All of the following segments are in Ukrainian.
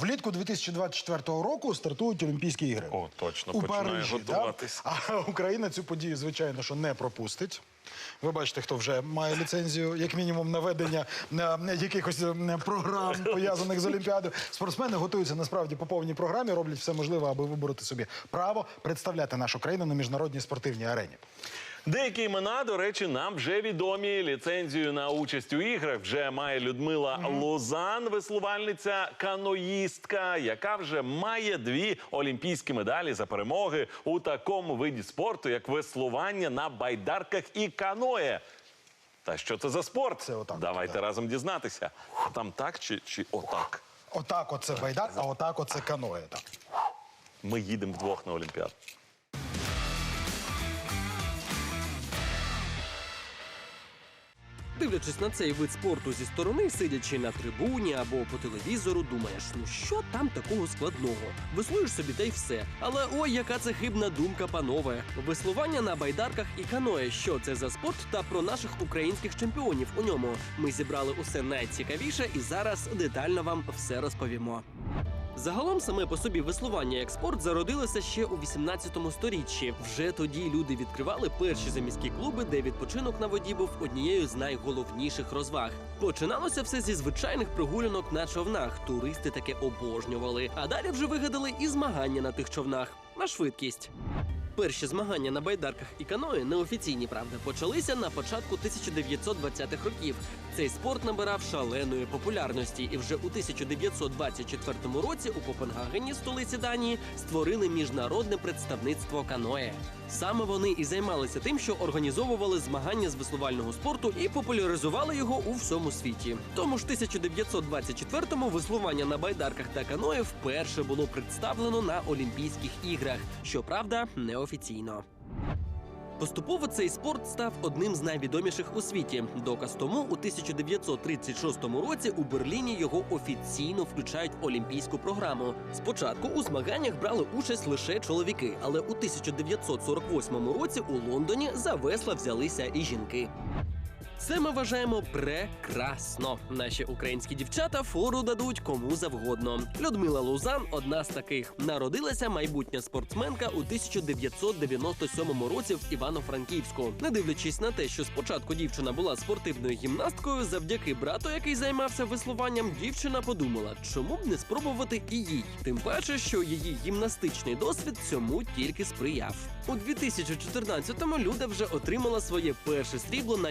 Влітку 2024 року стартують Олімпійські ігри. О, точно, у починає Парижі. готуватись. Да? А Україна цю подію, звичайно, що не пропустить. Ви бачите, хто вже має ліцензію, як мінімум, на ведення на якихось програм, пов'язаних з Олімпіадою. Спортсмени готуються насправді по повній програмі, роблять все можливе, аби вибороти собі право представляти нашу країну на міжнародній спортивній арені. Деякі імена, до речі, нам вже відомі. Ліцензію на участь у іграх вже має Людмила Лозан, веслувальниця каноїстка, яка вже має дві олімпійські медалі за перемоги у такому виді спорту, як веслування на байдарках і каное. Та що це за спорт? Це отак, Давайте да. разом дізнатися. Там так чи, чи отак? Отак, оце байдар, а отак, оце каное. Так. Ми їдемо вдвох на Олімпіаду. Дивлячись на цей вид спорту зі сторони, сидячи на трибуні або по телевізору, думаєш, ну що там такого складного? Веслуєш собі та й все. Але ой, яка це хибна думка, панове. Веслування на байдарках і каное. Що це за спорт та про наших українських чемпіонів у ньому. Ми зібрали усе найцікавіше і зараз детально вам все розповімо. Загалом саме по собі веслування як спорт зародилося ще у 18 сторіччі. Вже тоді люди відкривали перші заміські клуби, де відпочинок на воді був однією з найголовніших розваг. Починалося все зі звичайних прогулянок на човнах. Туристи таке обожнювали. А далі вже вигадали і змагання на тих човнах на швидкість. Перші змагання на байдарках і каної неофіційні, правда, почалися на початку 1920-х років. Цей спорт набирав шаленої популярності, і вже у 1924 році у Копенгагені, столиці Данії, створили міжнародне представництво каное. Саме вони і займалися тим, що організовували змагання з веслувального спорту і популяризували його у всьому світі. Тому ж 1924-му веслування на байдарках та каное вперше було представлено на Олімпійських іграх, щоправда, неофіційно. Поступово цей спорт став одним з найвідоміших у світі. Доказ тому у 1936 році у Берліні його офіційно включають в олімпійську програму. Спочатку у змаганнях брали участь лише чоловіки, але у 1948 році у Лондоні за весла взялися і жінки. Це ми вважаємо прекрасно. Наші українські дівчата фору дадуть кому завгодно. Людмила Лузан одна з таких. Народилася майбутня спортсменка у 1997 році в Івано-Франківську. Не дивлячись на те, що спочатку дівчина була спортивною гімнасткою, завдяки брату, який займався веслуванням, дівчина подумала, чому б не спробувати і їй. Тим паче, що її гімнастичний досвід цьому тільки сприяв. У 2014-му Люда вже отримала своє перше срібло на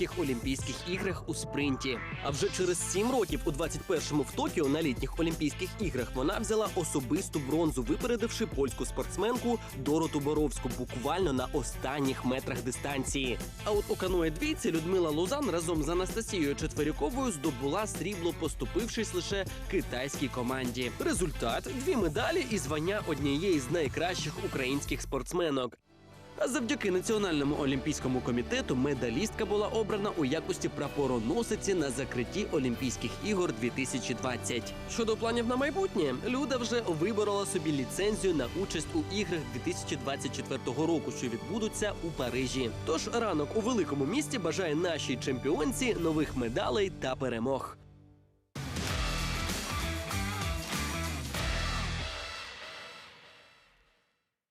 юнацьких Олімпійських іграх у спринті. А вже через сім років, у 21-му в Токіо на літніх Олімпійських іграх, вона взяла особисту бронзу, випередивши польську спортсменку Дороту Боровську буквально на останніх метрах дистанції. А от у каное двійці Людмила Лузан разом з Анастасією Четверюковою здобула срібло, поступившись лише китайській команді. Результат дві медалі і звання однієї з найкращих українських спортсменок. А завдяки Національному олімпійському комітету медалістка була обрана у якості прапороносиці на закритті Олімпійських ігор 2020. Щодо планів на майбутнє, Люда вже виборола собі ліцензію на участь у іграх 2024 року, що відбудуться у Парижі. Тож ранок у великому місті бажає нашій чемпіонці нових медалей та перемог.